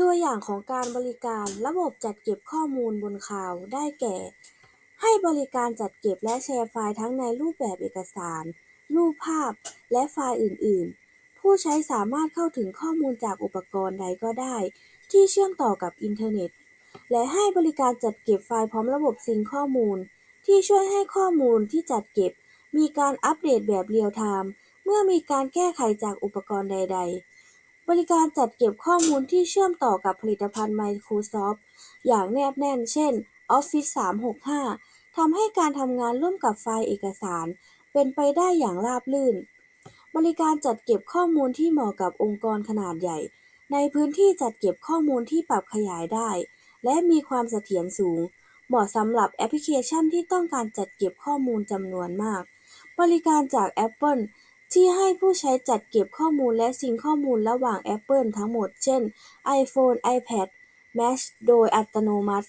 ตัวอย่างของการบริการระบบจัดเก็บข้อมูลบนคลาวด์ ได้แก่ ให้บริการจัดเก็บและแชร์ไฟล์ทั้งในรูปแบบเอกสาร รูปภาพ และไฟล์อื่น ๆ ผู้ใช้สามารถเข้าถึงข้อมูลจากอุปกรณ์ใดก็ได้ ที่เชื่อมต่อกับอินเทอร์เน็ต และให้บริการจัดเก็บไฟล์พร้อมระบบซิงค์ข้อมูล ที่ช่วยให้ข้อมูลที่จัดเก็บ มีการอัปเดตแบบเรียลไทม์เมื่อมีการแก้ไขจากอุปกรณ์ใด ๆ บริการจัดเก็บข้อมูลที่เชื่อมต่อกับผลิตภัณฑ์ Microsoft อย่างแนบแน่น เช่น Office 365 ทำให้การทำงานร่วมกับไฟล์เอกสาร เป็นไปได้อย่างราบรื่น บริการจัดเก็บข้อมูลที่เหมาะกับองค์กรขนาดใหญ่ ในพื้นที่จัดเก็บข้อมูลที่ปรับขยายได้ และมีความเสถียรสูง เหมาะสำหรับแอปพลิเคชันที่ต้องการจัดเก็บข้อมูลจำนวนมาก บริการจาก Apple ที่ให้ผู้ใช้จัดเก็บข้อมูลและซิงค์ข้อมูลระหว่าง Apple ทั้งหมด เช่น iPhone, iPad, Mac โดยอัตโนมัติ